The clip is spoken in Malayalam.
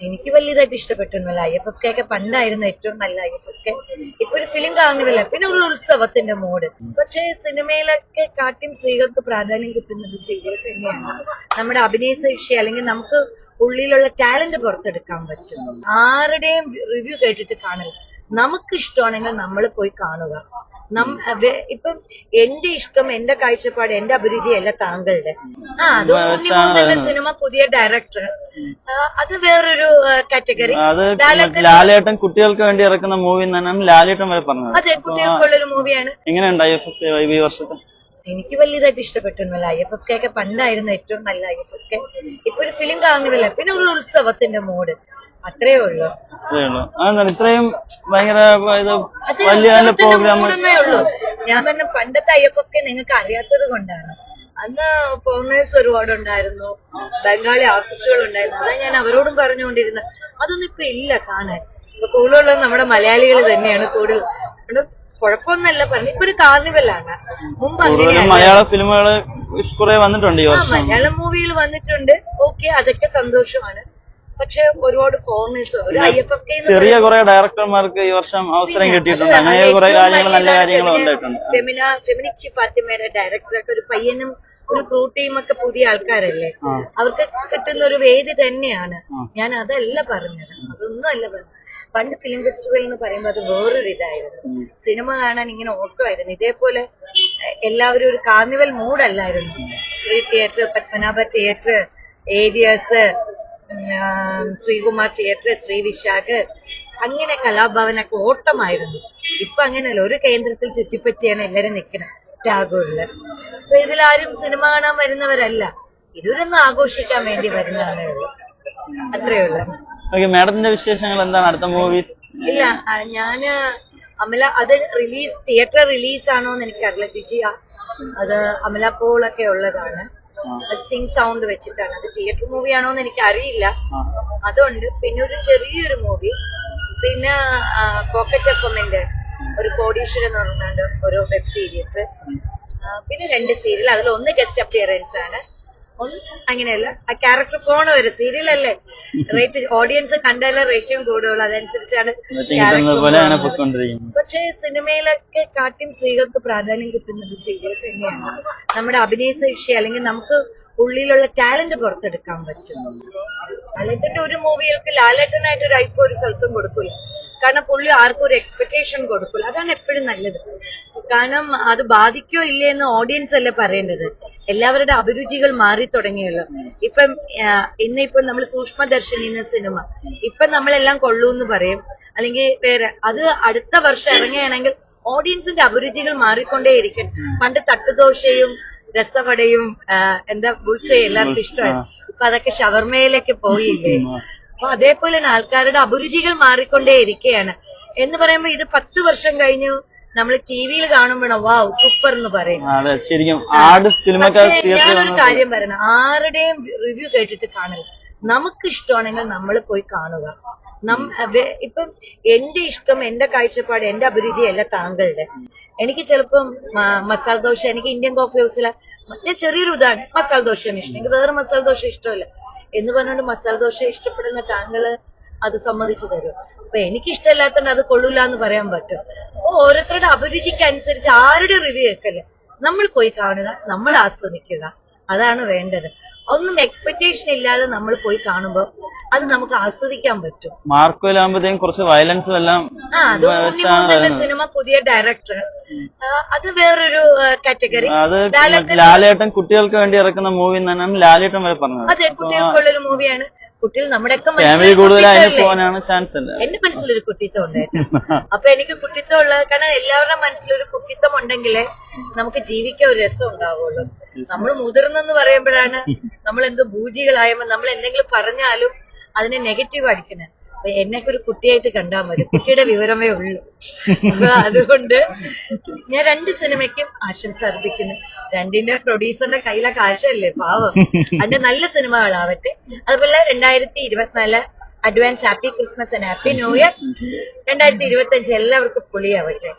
എനിക്ക് വലിയതായിട്ട് ഇഷ്ടപ്പെട്ടിരുന്നില്ല ഐ എഫ് എഫ് കെ ഒക്കെ പണ്ടായിരുന്നു ഏറ്റവും നല്ല ഐ എഫ് എഫ് കെ. ഇപ്പൊ ഒരു ഫിലിം കാണുന്നില്ല. പിന്നെ ഒരു ഉത്സവത്തിന്റെ മോഡ് പക്ഷേ സിനിമയിലൊക്കെ കാട്ടിയും സ്ത്രീകൾക്ക് പ്രാധാന്യം കിട്ടുന്നത് സ്ത്രീകൾ തന്നെയാണ്. നമ്മുടെ അഭിനയ ശേഷി അല്ലെങ്കിൽ നമുക്ക് ഉള്ളിലുള്ള ടാലന്റ് പുറത്തെടുക്കാൻ പറ്റും. ആരുടെയും റിവ്യൂ കേട്ടിട്ട് കാണില്ല നമുക്ക് ഇഷ്ടമാണെങ്കിൽ നമ്മൾ പോയി കാണുക. നം ഇപ്പം എന്റെ ഇഷ്ടം എന്റെ കാഴ്ചപ്പാട് എന്റെ അഭിരുചി അല്ല താങ്കളുടെ. ആ അത് ഉണ്ണിമോഹന്റെ സിനിമ പുതിയ ഡയറക്ടർ അത് വേറൊരു കാറ്റഗറി ലാലേട്ടൻ കുട്ടികൾക്ക് വേണ്ടി ഇറക്കുന്ന മൂവി തന്നെയാണ് ലാലേട്ടൻ വരെ പറഞ്ഞത്. അതെ കുട്ടികൾക്കുള്ളൊരു മൂവിയാണ് എങ്ങനെയുണ്ടായി ഈ വർഷത്തെ? എനിക്ക് വലിയതായിട്ട് ഇഷ്ടപ്പെട്ടിരുന്നില്ല ഐ എഫ് എഫ് കെ ഒക്കെ പണ്ടായിരുന്നു ഏറ്റവും നല്ല ഐ എഫ് എഫ് കെ. ഇപ്പൊ ഒരു ഫിലിം കാണുന്നില്ല. പിന്നെ ഒരു ഉത്സവത്തിന്റെ മോഡ് അത്രേ ഉള്ളൂ. അതേ ഉള്ളൂ. അതെന്താണ്? ഇത്രയും ഭയങ്കര ഇത് വലിയ നല്ല പ്രോഗ്രാം ഞാൻ പറഞ്ഞ പണ്ടത്തെ ഐ എഫ് എഫ് കെ നിങ്ങൾക്ക് അറിയാത്തത് കൊണ്ടാണ്. അന്ന് ഫോറിനേഴ്സ് ഒരുപാട് ഉണ്ടായിരുന്നു. ബംഗാളി ആർട്ടിസ്റ്റുകൾ ഉണ്ടായിരുന്നു. അതാ ഞാൻ അവരോടും പറഞ്ഞുകൊണ്ടിരുന്നത്. അതൊന്നും ഇപ്പൊ ഇല്ല കാണാൻ. ഇപ്പൊ കൂടുതലുള്ളത് നമ്മുടെ മലയാളികൾ തന്നെയാണ് കൂടുതൽ. നമ്മുടെ കുഴപ്പമൊന്നല്ല പറഞ്ഞു ഇപ്പൊ ഒരു കാർണിവലാണ്. മുമ്പ് മലയാള ഫിലിമുകൾ കുറെ വന്നിട്ടുണ്ട് മലയാളം മൂവികൾ വന്നിട്ടുണ്ട്. ഓക്കെ അതൊക്കെ സന്തോഷമാണ്. പക്ഷെ ഒരുപാട് ഫോറിനേഴ്സ് ഒരു ഐ എഫ് എഫ് കെ ചെറിയ കുറെ ഡയറക്ടർമാർക്ക് ഈ വർഷം അവസരം കിട്ടിയിട്ടുണ്ട്. അങ്ങനെ കുറെ കാര്യങ്ങൾ നല്ല കാര്യങ്ങൾ ഉണ്ടായിട്ടുണ്ട് ഫെമിന ഫെമിനിച്ചി ഫാത്തിമയുടെ ഡയറക്ടറൊക്കെ ഒരു പയ്യനും ഒരു ക്രൂ ടീമൊക്കെ പുതിയ ആൾക്കാരല്ലേ? അവർക്ക് കിട്ടുന്ന ഒരു വേദി തന്നെയാണ്. ഞാൻ അതല്ല പറഞ്ഞത്. അതൊന്നും അല്ല പറഞ്ഞത്. പണ്ട് ഫിലിം ഫെസ്റ്റിവൽ എന്ന് പറയുമ്പോൾ അത് വേറൊരു ഇതായിരുന്നു. സിനിമ കാണാൻ ഇങ്ങനെ ഓട്ടമായിരുന്നു. ഇതേപോലെ എല്ലാവരും ഒരു carnival മൂഡല്ലായിരുന്നു Sree theatre Padmanabha theatre Aries Sreekumar theatre Sree Visakh അങ്ങനെ കലാഭവനൊക്കെ ഓട്ടമായിരുന്നു. ഇപ്പൊ അങ്ങനെയല്ല ഒരു കേന്ദ്രത്തിൽ ചുറ്റിപ്പറ്റിയാണ് എല്ലാരും നിൽക്കുന്നത് ടാഗോറിൽ അപ്പൊ ഇതിലാരും സിനിമ കാണാൻ വരുന്നവരല്ല. ഇതൊരൊന്ന് ആഘോഷിക്കാൻ വേണ്ടി വരുന്നതാണ് ഉള്ളൂ. അത്രേ ഉള്ളൂ. മാഡത്തിന്റെ വിശേഷങ്ങൾ എന്താണ് അടുത്ത മൂവീസ് ഇല്ല ഞാൻ അമല അത് റിലീസ് തിയേറ്റർ റിലീസ് ആണോ എന്ന് എനിക്കറിയില്ല ജിജി അത് അമല പോളൊക്കെ ഉള്ളതാണ്. സിംഗ് സൗണ്ട് വെച്ചിട്ടാണ്. അത് തിയേറ്റർ മൂവി ആണോ എന്ന് എനിക്ക് അറിയില്ല അതുണ്ട്. പിന്നെ ഒരു ചെറിയൊരു മൂവി പിന്നെ പോക്കറ്റ് എഫമിന്റെ ഒരു കോടീശ്വരൻ എന്ന് പറഞ്ഞാണ്ട് ഒരു വെബ് സീരീസ് പിന്നെ രണ്ട് സീരിയൽ അതിൽ ഒന്ന് ഗസ്റ്റ് അപ്പിയറൻസ് ആണ്. അങ്ങനെയല്ല. ആ ക്യാരക്ടർ പോണ വരെ. സീരിയലല്ലേ റേറ്റ് ഓഡിയൻസ് കണ്ടാലേ റേറ്റിംഗ് കൂടുള്ളൂ. അതനുസരിച്ചാണ് പക്ഷെ സിനിമയിലൊക്കെ കാട്ടിയും സ്ത്രീകൾക്ക് പ്രാധാന്യം കിട്ടുന്നത് സ്ത്രീകൾ തന്നെയാണ്. നമ്മുടെ അഭിനയ ശേഷി അല്ലെങ്കിൽ നമുക്ക് ഉള്ളിലുള്ള ടാലന്റ് പുറത്തെടുക്കാൻ പറ്റും. ലാലേട്ടന്റെ ഒരു മൂവികൾക്ക് ലാലേട്ടനായിട്ട് ഒരു ഐപ്പ് ഒരു സ്ഥലത്തും കൊടുക്കില്ല കാരണം പുള്ളി ആർക്കും ഒരു എക്സ്പെക്ടേഷൻ കൊടുക്കില്ല അതാണ് എപ്പോഴും നല്ലത്. കാരണം അത് ബാധിക്കോ ഇല്ലേ എന്ന് ഓഡിയൻസ് അല്ലേ പറയേണ്ടത്. എല്ലാവരുടെ അഭിരുചികൾ മാറി തുടങ്ങിയല്ലോ. ഇപ്പം ഇന്നിപ്പം നമ്മൾ സൂക്ഷ്മദർശിനി എന്ന സിനിമ. ഇപ്പൊ നമ്മളെല്ലാം കൊള്ളൂന്ന് പറയും. അല്ലെങ്കിൽ വേറെ അത് അടുത്ത വർഷം ഇറങ്ങുകയാണെങ്കിൽ ഓഡിയൻസിന്റെ അഭിരുചികൾ മാറിക്കൊണ്ടേയിരിക്കും. പണ്ട് തട്ടുദോശയും രസവടയും എന്താ ബുൾസയും എല്ലാവർക്കും ഇഷ്ടമായി ഇപ്പൊ അതൊക്കെ ഷവർമയിലേക്ക് പോയില്ലേ. അപ്പൊ അതേപോലെ തന്നെ ആൾക്കാരുടെ അഭിരുചികൾ മാറിക്കൊണ്ടേയിരിക്കുകയാണ്. എന്ന് പറയുമ്പോ ഇത് പത്ത് വർഷം കഴിഞ്ഞു. നമ്മൾ ടി വിയിൽ കാണുമ്പോഴാണ് വാവ് സൂപ്പർ എന്ന് പറയും ശരിക്കും ആട് സിനിമക്കാർ പക്ഷേ തിയേറ്ററിൽ ഞാനൊരു കാര്യം പറയണം. ആരുടെയും റിവ്യൂ കേട്ടിട്ട് കാണില്ല നമുക്ക് ഇഷ്ടമാണെങ്കിൽ നമ്മൾ പോയി കാണുക. ഇപ്പം എന്റെ ഇഷ്ടം എന്റെ കാഴ്ചപ്പാട് എന്റെ അഭിരുചി അല്ല താങ്കളുടെ. എനിക്ക് ചിലപ്പം മസാല ദോശ എനിക്ക് ഇന്ത്യൻ കോഫി ഹൗസിലെ ഞാൻ ചെറിയൊരു ഉദാഹരണം മസാല ദോശയാണ് ഇഷ്ടം. എനിക്ക് വേറെ മസാല ദോശ ഇഷ്ടമല്ല. എന്ന് പറഞ്ഞുകൊണ്ട് മസാല ദോശ ഇഷ്ടപ്പെടുന്ന താങ്കൾ അത് സമ്മതിച്ചു തരും. അപ്പൊ എനിക്ക് ഇഷ്ടമല്ലാത്തതുകൊണ്ട് അത് കൊള്ളൂല എന്ന് പറയാൻ പറ്റും. ഓരോരുത്തരുടെ അഭിരുചിക്ക് അനുസരിച്ച് ആരുടെ റിവ്യൂ വെക്കല്ലേ നമ്മൾ പോയി കാണുക നമ്മൾ ആസ്വദിക്കുക. അതാണ് വേണ്ടത്. ഒന്നും എക്സ്പെക്ടേഷൻ ഇല്ലാതെ നമ്മൾ പോയി കാണുമ്പോൾ അത് നമുക്ക് ആസ്വദിക്കാൻ പറ്റും. മാർക്കോയിലാകുമ്പോഴത്തേക്കും കുറച്ച് വയലൻസും എല്ലാം ആ അത് സിനിമ പുതിയ ഡയറക്ടർ അത് വേറൊരു കാറ്റഗറി അത് ലാലേട്ടൻ കുട്ടികൾക്ക് വേണ്ടി ഇറക്കുന്ന മൂവി തന്നെയാണ് ലാലേട്ടൻ വരെ പറഞ്ഞത്. അതെ കുട്ടികൾക്കുള്ളൊരു മൂവിയാണ് കുട്ടികൾ നമ്മുടെയൊക്കെ ഫാമിലി കൂടുതൽ അതിന് പോകാനാണ് ചാൻസ് അല്ല എന്റെ മനസ്സിലൊരു കുട്ടിത്തം ഉണ്ടായിരുന്നു അപ്പൊ എനിക്ക് കുട്ടിത്തം ഉള്ളത് കാരണം എല്ലാവരുടെ മനസ്സിലൊരു കുട്ടിത്തം ഉണ്ടെങ്കിലേ നമുക്ക് ജീവിക്കാൻ ഒരു രസം ഉണ്ടാവുള്ളൂ. നമ്മൾ മുതിർന്നെന്ന് പറയുമ്പോഴാണ് നമ്മൾ എന്തോ ഭൂജികളായപ്പോ നമ്മൾ എന്തെങ്കിലും പറഞ്ഞാലും അതിനെ നെഗറ്റീവ് അടിക്കുന്നത് അപ്പൊ എന്നെയൊക്കെ ഒരു കുട്ടിയായിട്ട് കണ്ടാൽ മതി. കുട്ടിയുടെ വിവരമേ ഉള്ളൂ. അപ്പൊ അതുകൊണ്ട് ഞാൻ രണ്ട് സിനിമയ്ക്കും ആശംസ അർപ്പിക്കുന്നു. രണ്ടിന്റെ പ്രൊഡ്യൂസറിന്റെ കയ്യിലെ കാശല്ലേ പാവം. അതിന്റെ നല്ല സിനിമകളാവട്ടെ. അതുപോലെ രണ്ടായിരത്തി ഇരുപത്തിനാല് advance happy Christmas and happy new year. രണ്ടായിരത്തി ഇരുപത്തി അഞ്ച് എല്ലാവർക്കും പൊളിയാവട്ടെ.